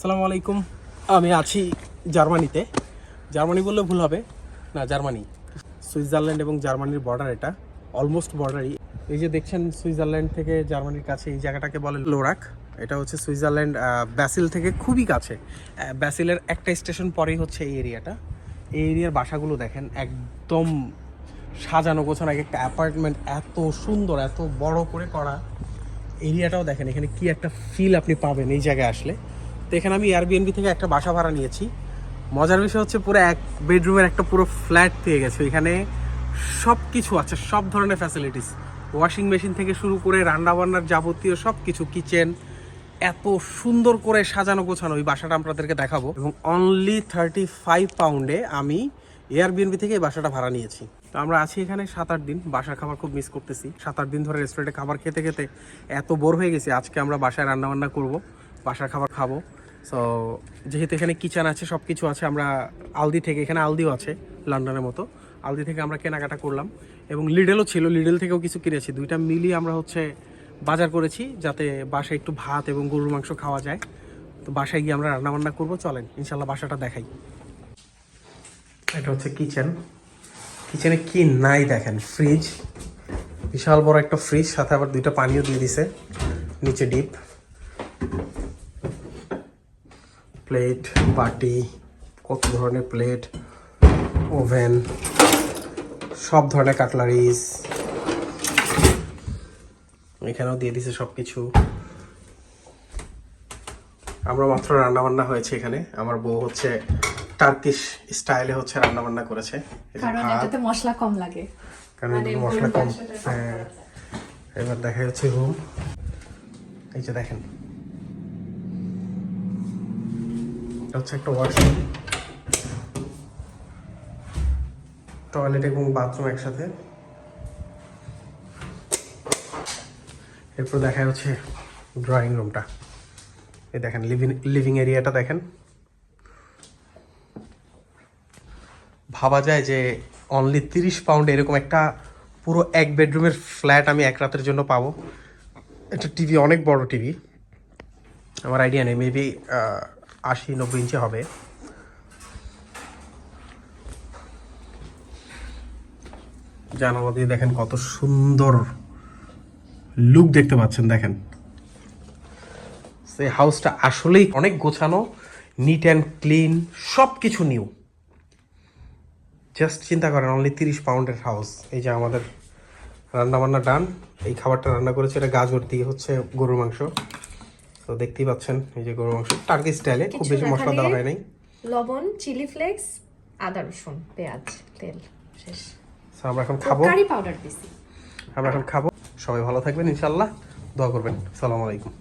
আসসালামু আলাইকুম। আমি আছি জার্মানিতে। জার্মানি বললে ভুল হবে। না, জার্মানি। সুইজারল্যান্ড এবং জার্মানির বর্ডার এটা। অলমোস্ট বর্ডারই এই যে দেখছেন, সুইজারল্যান্ড থেকে জার্মানির কাছে এই জায়গাটাকে বলে লোরাক। এটা হচ্ছে সুইজারল্যান্ড ব্যাসিল থেকে খুবই কাছে। ব্যাসিলের একটা স্টেশন পরেই হচ্ছে এই এরিয়াটা। এই এরিয়ার বাসাগুলো দেখেন, একদম সাজানো গোছানো, এক একটা অ্যাপার্টমেন্ট এত সুন্দর, এত বড় করে করা। এরিয়াটাও দেখেন, এখানে কি একটা ফিল আপনি পাবেন এই জায়গায় আসলে। তো এখানে আমি এয়ারবিএনবি থেকে একটা বাসা ভাড়া নিয়েছি। মজার বিষয় হচ্ছে পুরো এক বেডরুমের একটা পুরো ফ্ল্যাট পেয়ে গেছে। এখানে সব কিছু আছে, সব ধরনের ফ্যাসিলিটিস ওয়াশিং মেশিন থেকে শুরু করে রান্নাবান্নার যাবতীয় সব কিছু কিচেন এত সুন্দর করে সাজানো গোছানো। ওই বাসাটা আপনাদেরকে দেখাবো। এবং অনলি থার্টি ফাইভ পাউন্ডে আমি এয়ারবিএনবি থেকে এই বাসাটা ভাড়া নিয়েছি। তো আমরা আছি এখানে সাত আট দিন। বাসার খাবার খুব মিস করতেছি। সাত আট দিন ধরে রেস্টুরেন্টে খাবার খেতে খেতে এত বোর হয়ে গেছি। আজকে আমরা বাসায় রান্না বান্না করব, বাসার খাবার খাব। সো যেহেতু এখানে কিচেন আছে সব কিছু আছে, আমরা আলদি থেকে, এখানে আলদিও আছে, লন্ডনের মতো। আলদি থেকে আমরা কেনাকাটা করলাম। এবং লিডেলও ছিল লিডেল থেকেও কিছু কিনেছি। দুইটা মিলিয়ে আমরা হচ্ছে বাজার করেছি, যাতে বাসায় একটু ভাত এবং গরুর মাংস খাওয়া যায়। তো বাসায় গিয়ে আমরা রান্না বান্না করব, চলেন, ইনশাল্লাহ বাসাটা দেখাই। এটা হচ্ছে কিচেন। কিচেনে কি নাই দেখেন, ফ্রিজ। বিশাল বড় একটা ফ্রিজ, সাথে আবার দুইটা পানিও দিয়ে দিছে, নিচে ডিপ। প্লেট বাটি কত ধরনের প্লেট ওভেন সব ধরনের কাটলারিজ এখানেও দিয়ে দিছে সব কিছু আমরা মাত্র রান্নাবান্না হয়েছে এখানে। আমার বউ হচ্ছে টার্কিশ স্টাইলে হচ্ছে রান্নাবান্না করেছে। কারণ এটাতে মশলা কম লাগে। কারণ মানে মশলা কম। হ্যাঁ। এবার দেখা যাচ্ছে রুম এই যে দেখেন এটা হচ্ছে একটা ওয়াশরুম টয়লেট এবং বাথরুম একসাথে। এরপর দেখা যাচ্ছে ড্রয়িং রুমটা এই দেখেন লিভিং লিভিং এরিয়াটা দেখেন। ভাবা যায় যে অনলি তিরিশ পাউন্ড এরকম একটা পুরো এক বেডরুমের ফ্ল্যাট আমি এক রাতের জন্য পাবো। এটা টিভি অনেক বড় টিভি আমার আইডিয়া নেই মেবি আশি, নব্বই ইঞ্চি হবে। জানালা দিয়ে দেখেন কত সুন্দর লুক দেখতে পাচ্ছেন, দেখেন। সেই হাউসটা আসলেই অনেক গোছানো নিট অ্যান্ড ক্লিন সব কিছু নিউ জাস্ট চিন্তা করেন অনলি তিরিশ পাউন্ডের হাউস এই যে আমাদের রান্না বান্না ডান এই খাবারটা রান্না করেছে, এটা গাজর দিয়ে হচ্ছে গরুর মাংস। তো দেখতেই পাচ্ছেন এই যে গরু মাংস। টার্কি স্টাইলে খুব বেশি মশলা দেওয়া হয় নাই। লবণ চিলি ফ্লেক্স আদা রসুন পেঁয়াজ তেল শেষ। আমরা এখন খাব। কারি পাউডার দিছি। আমরা এখন খাব। সবাই ভালো থাকবেন ইনশাআল্লাহ। দোয়া করবেন। সালাম আলাইকুম।